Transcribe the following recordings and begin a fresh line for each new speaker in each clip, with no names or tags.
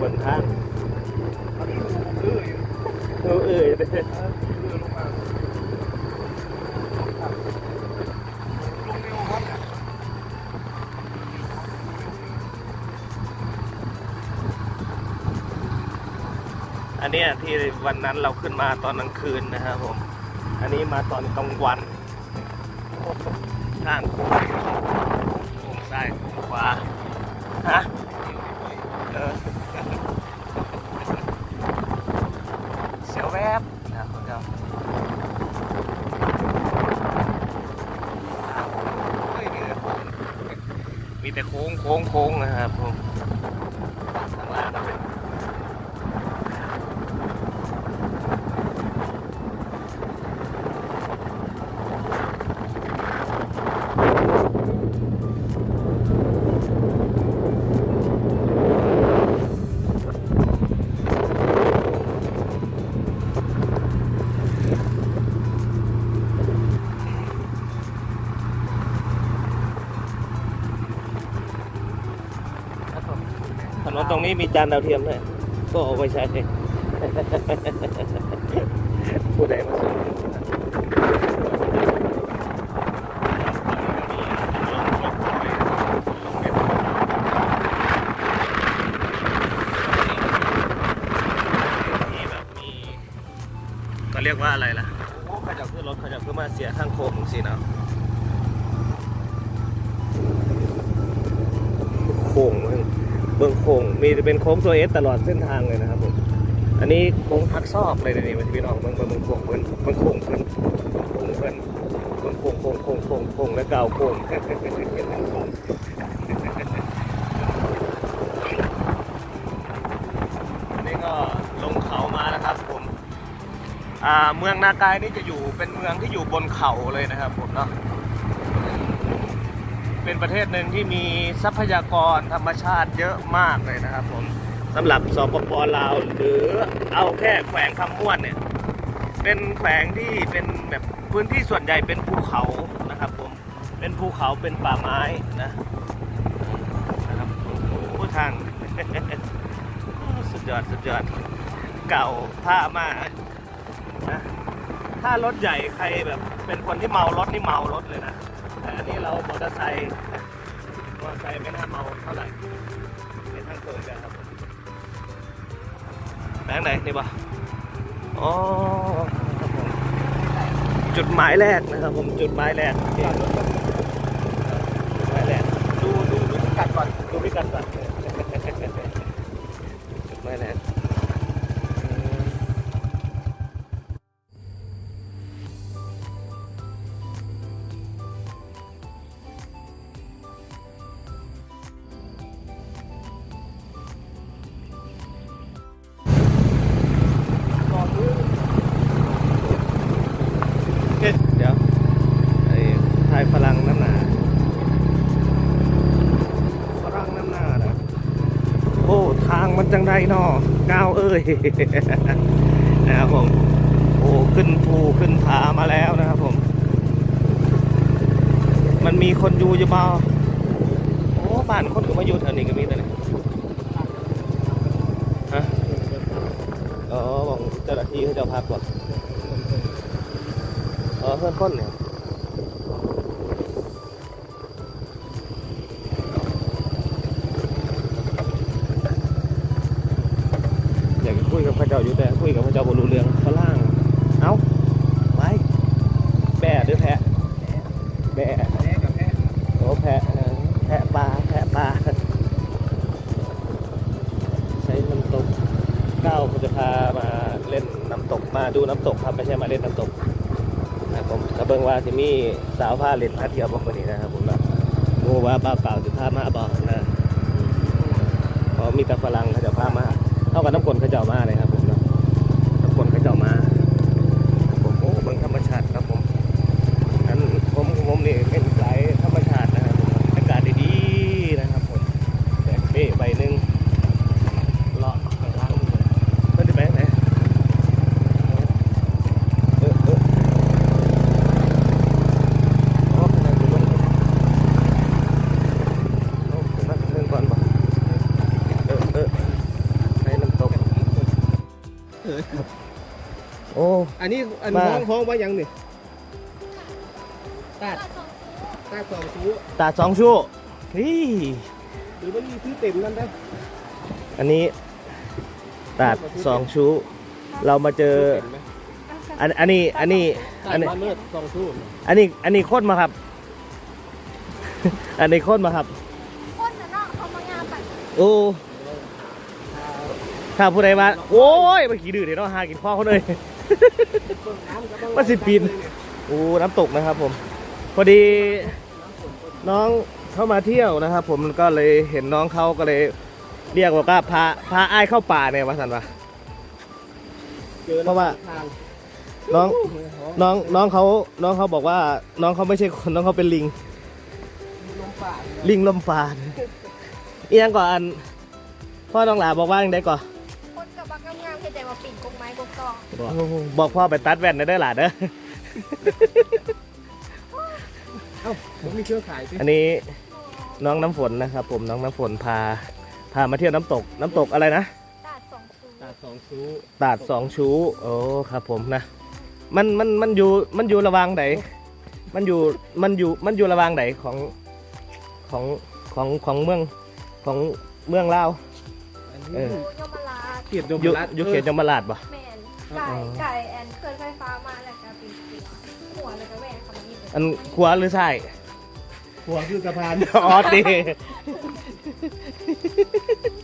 บนทาง
เออ
เออเออ
เออเรือลงมาลงเร็ววัดอะ
อันเนี้ยที่วันนั้นเราขึ้นมาตอนกลางคืนนะครับผม อันนี้มาตอนกลางวันข้างโค้งโค้งซ้ายโค้งขวาฮะเออเสียวแวบนะครับครับ
เฮ้ยนี่เลยผม
มีแต่ โค้งโค้งนะครับผม ตรงนี้มีจานดาวเทียมด้วยก็เอาไปใช้ผู้ใดมา เป็นโค้งตัวเอสตลอดเส้นทางเลยนะครับผมอันนี้โค้งพักซอกเลยเดี๋ยวนี่มันจะพี่น้องเบื้องเบื้องโค้งเพิ่นเบื้องโค้งเพิ่นโค้งเพิ่นโค้งโค้งโค้งโค้งโค้งและเก่าโค้งอันนี้ก็ลงเขามานะครับผมอ่าเมืองนากายนี่จะอยู่เป็นเมืองที่อยู่บนเขาเลยนะครับผมเนาะ เป็นประเทศหนึ่งที่มีทรัพยากรธรรมชาติเยอะมากเลยนะครับผมสำหรับสปปลาวหรือเอาแค่แขวงคำม่วนเนี่ย เป็นแขวงที่เป็นแบบพื้นที่ส่วนใหญ่เป็นภูเขานะครับผมเป็นภูเขาเป็นป่าไม้นะนะครับผู้ทางสุดยอดสุดยอดเก่าท่ามากนะถ้ารถใหญ่ใครแบบเป็นคนที่เมารถนี่เมารถเลยนะ อันนี้เรามอเตอร์ไซค์มอเตอร์ไซค์ไม่น่าเมาเท่าไหร่ในทางตรงกันครับผมแบงค์ไหนนี่ปะอ๋อครับผมจุดหมายแรกนะครับผมจุดหมายแรกที่จุดหมายแรก
ดูดูดูพิกัดก่อน
ดูพิกัดก่อนจุดหมายแรก จังไดเนาะก้าวเอ้ยนะครับผมโอ้ขึ้นภูขึ้นผามาแล้วนะครับผม มันมีคนอยู่อยู่เปล่าโอ้บ้านคนก็มาอยู่แถวนี้ก็มีแต่เนี่ยฮะอ๋อบอกเจ้าหน้าที่เขาจะพักก่อนเออเพื่อนคนเนี่ย มาดูน้ำตกครับไม่ใช่มาเล่นน้ำตกนะครับผมกระเบิงว่าจะมีสาวผ้าเล่นพาเที่ยวบอกคนนี้นะครับผมนะมู่ว่าป้าเปล่าจะพามาบอกนะเพราะมีแต่ฝรั่งเขาจะพามาเท่ากับน้ำกลเขาจะมาเลย อ้
อันนี้อัน
มา
ห้องห้องว่ายังนี่ตาดตาดสองชู้
ตาสองชั่วนี่
หรือมันมีซื้อเต็มนั่นได้
อันนี้ตาดสองชู้เรามาเจอ
เต็มไหม
อันอันนี้ อันนี้
ตา
อั
ด
นนี้
มาเลิศสองชู้
อันนี้ อันนี้โคตรมาครับ อันนี้โคตรมาครับ
คนน่ะเนาะเขามางานแบบ
โอ้ ถ้าผู้ใดมา โอ้ยมันขี้ดื้อเดี๋ยวเนาะหากินข้อเขาเลย ว่าสิปีนโอ้น้ำตกนะครับผม พอดีน้องเข้ามาเที่ยวนะครับ ผมก็เลยเห็นน้องเขาก็เลยเรียกว่าพาพาอ้ายเข้าป่าเนี่ยมาสันวะเพราะว่าน้องน้องน้องเขาน้องเขาบอกว่า น้องเขาไม่ใช่คนน้องเขาเป็นลิง
ลมป่า
ลิงลมปานเอียงก่อนอันพ่อต้องหลาบอกว่าอย่างไดก่อน
คนกับบักงามๆเห็นแต่ว่าปิ่นกง ไม้กงตอก
บอกพ่อไปตัดแว่นได้เด้อหลานเด้อ
เอ้าผมมีเครือข่ายสิ
อันนี้น้องน้ำฝนนะครับ ผมน้องน้ำฝนพา พามาเที่ยวน้ำตก น้ำตกอะไรนะ
ตาดสองซู
ตาดสองชู้
ตาดสองชู้โอ้ครับผมนะ มันมันมันอยู่มันอยู่ระหวางไหนมันอยู่มันอยู่มันอยู่ระหวางไหนของของของของเมืองของเมืองลาว
อัน
เอ
นี้
อ
โยมราช
เกียรติยม
อยู่
รัต
อยู่เขตยมราชปะ
แมน ไก่ไก่แอนเคลื่อนไฟฟ้ามาแล้วก็ปิ่นหัวหัวแล้วก็แหวนเขามายิงเลย
อันขวาหรือซ้าย
หัวคือสะพาน
อ๋อดี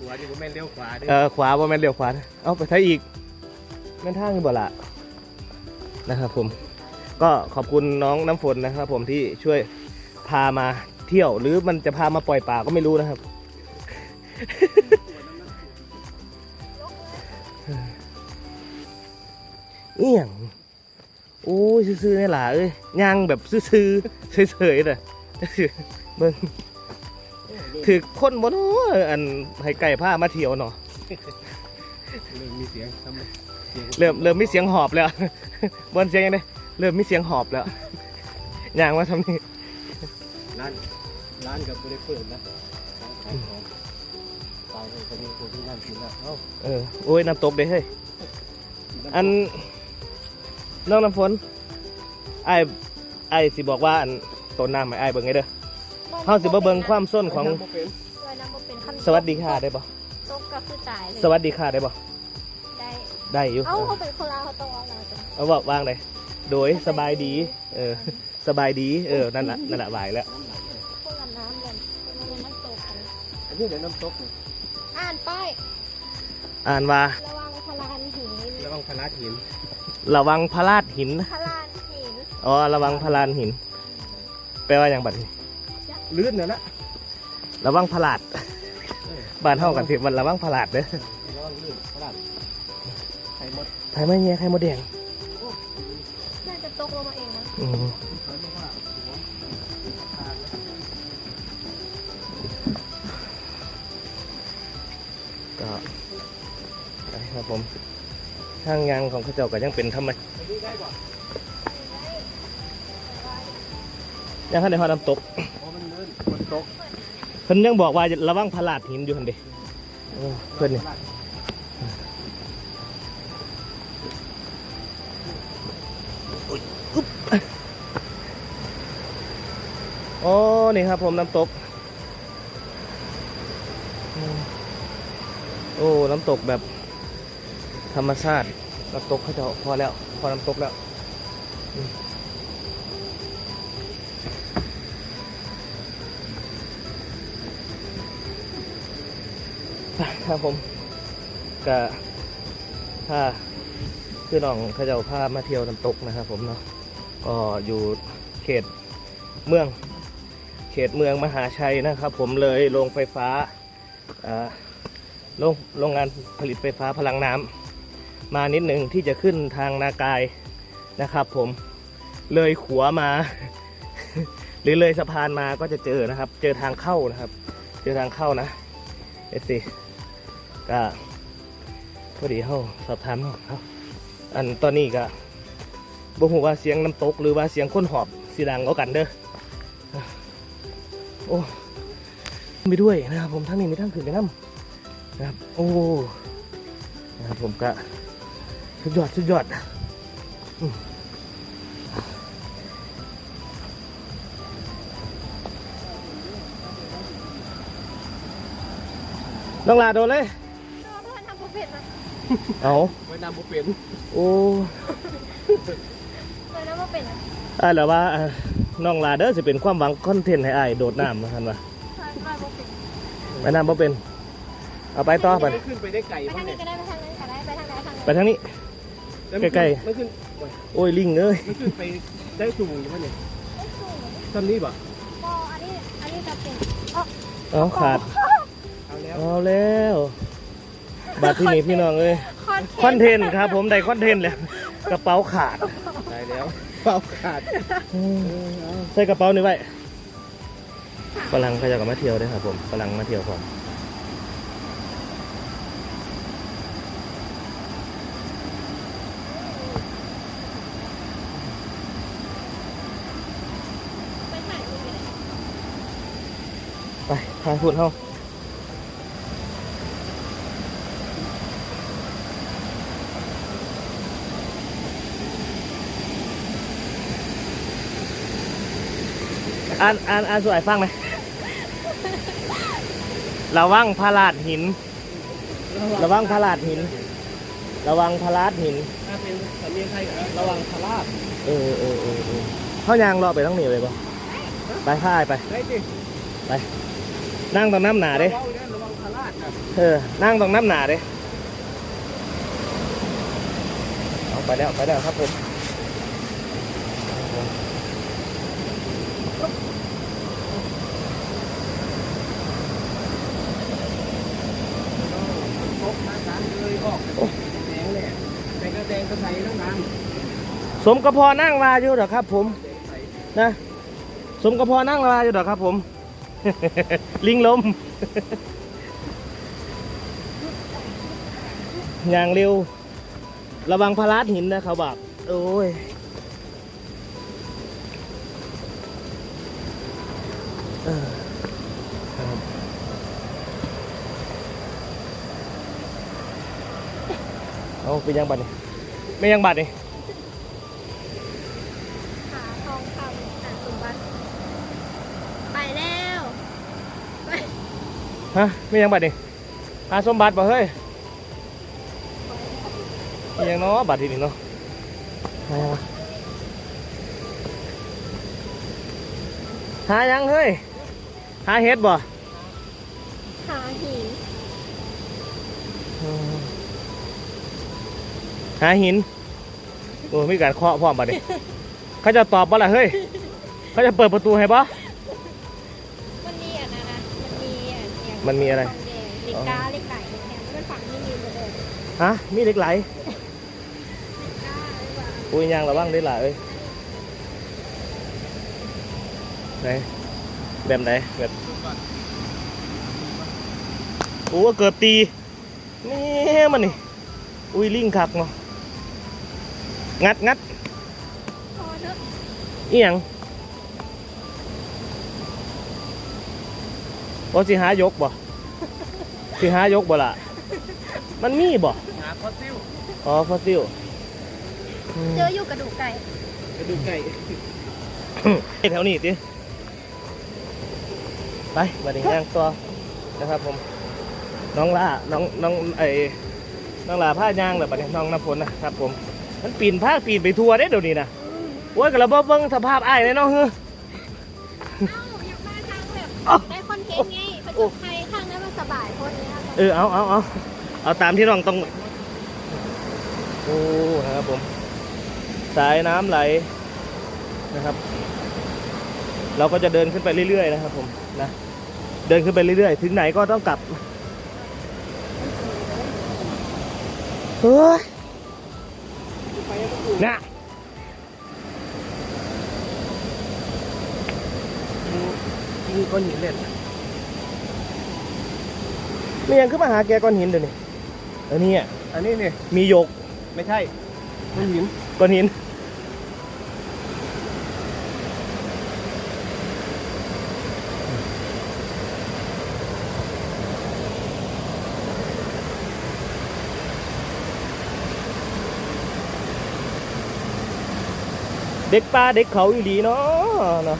หัวที่ผมแม่นเลี้ยวขวาด้วย
เออขวาว่าแม่นเลี้ยวขวานะเอาไปท้ายอีกแม่นทางนี่บ่ละนะครับผม ก็ขอบคุณน้องน้ำฝนนะครับ ผมที่ช่วยพามาเที่ยว หรือมันจะพามาปล่อยป่าก็ไม่รู้นะครับ เอียงโอ้ยซื่อๆนี่หล่ะเอ้ยย่างแบบซื่อๆเฉยๆน่ะเบิ่งถือคนบ่เนาะอันให้ไก่ผ้ามาเที่ยวเนาะ
เริ่มมีเสียงทำไมสียง
เริ่มเริ่มมีเสียงหอบแล้วบนเสียงยังไงเริ่มมีเสียงหอบแล้วย่างมาทำนี่
ร้านร้านกับไม่ได้เปิดนะร้านขายของตายเลยคนนี้คนที่นั่นกินนะเอ้า
เออโอ้ยน้ำตกเด้เฮ้ยอัน น้องน้ำฝนไอ้ไอ้ายสิบอกว่าอันต้นน้ำให้ไอ้ายเบิ่งไงเด้อเฮาสิบ่เบิ่งความส้นของ
บ่เป็น
เลยนะมันเป็นขั้น
สวัสดีค่ะได้บ่
ตกก็คือตายเลย
สวัสดีค่ะได้บ่
ได้
ได้อยู่
เอ้าเขาเป็นคนลาวเขาต้องเอาเราจัง
เอาบอกวางเลยโดยสบายดี เออ สบายดี เออ นั่นแหละนั่นแหละบายแล้ว
คนละน้ำเลยคนละน้ำตกกัน
อันนี้เดี๋ยวน้ำตกนี่
อ่านป้าย
อ่านว่า
ระวังพลานหิน
ระวังพลาดหิน
ระวังพลาดหิน
พลานหิน
อ๋อ ระวังพลานหิน แปลว่าอย่างบัดนี้
ลื่นนะนะ
ระวังพลาด บ้านเฮากันสิมันระวังพลาดเด้อ
ระวังลื่นพลาดไข่มด
ไทยไม่เงี้ยไข่มดแดง
น่าจะตกลงมาเองนะ
อืมก็ไปครับผม ทางยางของเข้าเจ้าก็ยังเป็นธรรมชาติยังทันได้พอน้ำตก
เพราะมันลื่นฝนตก
เพิ่นยังบอกว่าระวังพลาดหินอยู่หันเด้โอ้เพิ่นเนี่โอ้นี่ครับผมน้ำตก โอ้ น้ำตกแบบ ธรรมชาติน้ำตกเขาจะพอแล้ว พอน้ำตกแล้วครับผมก็ถ้าคือน้องเขาจะพามาเที่ยวน้ำตกนะครับ ผมเนาะก็อยู่เขตเมือง เขตเมืองมหาชัยนะครับ ผมเลยโรงไฟฟ้าอ่าโรงโรงงานผลิตไฟฟ้าพลังน้ำ มานิดหนึ่งที่จะขึ้นทางนากายนะครับผมเลยขัวมา หรือเลยสะพานมาก็จะเจอนะครับ เจอทางเข้านะครับ เจอทางเข้านะเอสิก็พอดีเข้าสอบถามเขาครับ อันตอนนี้ก็บ่ฮู้ว่าเสียงน้ำตกหรือว่าเสียงคนหอบสีดังเอากันเด้อโอ้ไปด้วยนะครับผมทั้งนี้มีทั้งขึ้นไปน้ำนะครับ โอ้นะครับผมก็ สุดยอด สุดยอดอืมน้องลาโดนเลย
ชอบเพื่อนทำบุฟเฟ่ต์นะ
เอา
ไว้นำบุเป็น
โอ้
เลยนะว่าเป็นอะ
อ่าแล้วว่าอ่าน้องลาเด้อจะเป็นความหวังคอนเทนต์ให้อ้ายโดดน้ำมาทันวะ
ใช่ไม่บุฟเฟ่ต์
ไปน้ำบ่เป็น เอาไปต่อไป
ไม่ขึ้นไปได้ไกล
ไป
บ้า
ทางง
เนี่
นี้
ย
ก็ได้ไปทางนั้นก็ได้ไปทางไหนทาง
ไปทางนี้
แล้วมันขึ้น
ใกล้
มันขึ้นโอ้ย
โอ้ยลิงเอ้ย
มันขึ้นไปได้สูงอยู่มั้ยเนี่ย
ไม่สูง
ตอนนี้ป่ะ
ก็อันนี้อันนี้จะเป็นอ๋อ
เอาขาด
เอาแล้ว
เอาแล้วบัตรที่นี่พี่น้องเอ้ย
คอน
คอนเทนต์ครับ ผมได้คอนเทนต์แล้วกระเป๋าขาด
ตายแล้วเปล่าขาด
อืม
เออเอา
ใส่กระเป๋านี่ไว้ฝรั่งเขาจะกับมาเที่ยวด้วยครับผมฝรั่งมาเที่ยวผม
ไปถ่ายรูปกันเลย
ไป ทางพูดเฮาอ่านอ่านอ่านสวยฟังไหมระวังพาราดหิน ระวังพาราดหิน ระวังพาราดหิน
ถ้าเป็นสำเนียงไทยก็ระวังพลาด
เออเออเออเออเขายางรอไปต้องหนีเลยปะไปพ่ายไป
ได้สิ
นั่งตรงน้ำหนาเด้
ระวังนะระวังพลาดนะ
เออ นั่งตรงน้ำหนาเด้เอาไปแล้วไปแล้วครับผม
ตกทางการเลยออกแดงเลยแต่ก็แดงก็ใส่ทั้งนั้น
สมกระพอนั่งมาอยู่เหรอครับผม นะ สมกระพอนั่งมาอยู่เหรอครับผม ลิงลม อย่างเร็ว ระวังพลาดหินนะเขาบอกโอ้ยเออครับเอาเป็นยังบัตรนี่ไม่ยังบัตรนี่
หาทองคำหาสมบัติไปแล้ว
ฮะไม่ยังบัตรนี่หาสมบัติบ่เฮ้ยมียังเนาะบัตรที่นี่เนาะหายังวะหายังเฮ้ย หาเฮ็ดบ่
หาหิน
อืมหาหิน โอ้มีการเคาะพร้อมบัตรนี่เขาจะตอบบ่ล่ะเฮ้ย เขาจะเปิดประตูให้บ่
มันมีอะ
ไร
ทองแดงเหล็กกาเหล็กไหลเหล็กแหนมแล้วมันฝังนี่มีหมดเลย
ฮะ มีเหล็กไหล
เหล็กกาหรือเปล่า
อุ้ยยางระวังได้หล่ะเอ้ยไหนแบบไหนแบบโอ้เกือบตีนี่มันนี่ อุ้ยลิงคักเนาะงัดงัด
พอเถอะ
อีหยัง โอ้สิหายกบ่สิหายกบ่ล่ะ มันมีบ่
หาฟอสซิล
อ๋อฟอสซิลอืม
เจออยู่กระดูกไก่
กระดูกไก่
ไอ้แถวนี้ดิไปมาถึงย่างตัวนะครับผม น้องล่าน้องน้องไอ้น้องลาผ้าย่างแบบนี้น้องน้ำฝนนะครับผม มันปีนผ้าปีนไปทัวร์ได้เดี๋ยวนี้นะโอ้ยกระเบิ้งสภาพอ้ายเลยเนาะเฮ้
นต์ไงประจบภัยข้างนั้นมันสบายคนเนี้ย
เออเอาเอาเอาเอาตามที่น้องต้องโอ้นะครับผม สายน้ำไหลนะครับ เราก็จะเดินขึ้นไปเรื่อย ๆ นะครับ ผมนะเดินขึ้นไปเรื่อย ๆ ถึงไหนก็ต้องกลับเฮ้ยน่ะมีก้อนหินเล่น ไม่ยังขึ้นมาหาแกก้อนหินเดี๋ยวนี้อันนี้อะ
อันนี้นี่
มีหยก
ไม่ใช่ก้อนหิน
ก้อนหินเด็กป่าเด็กเขาอยู่ดีเนาะเนาะ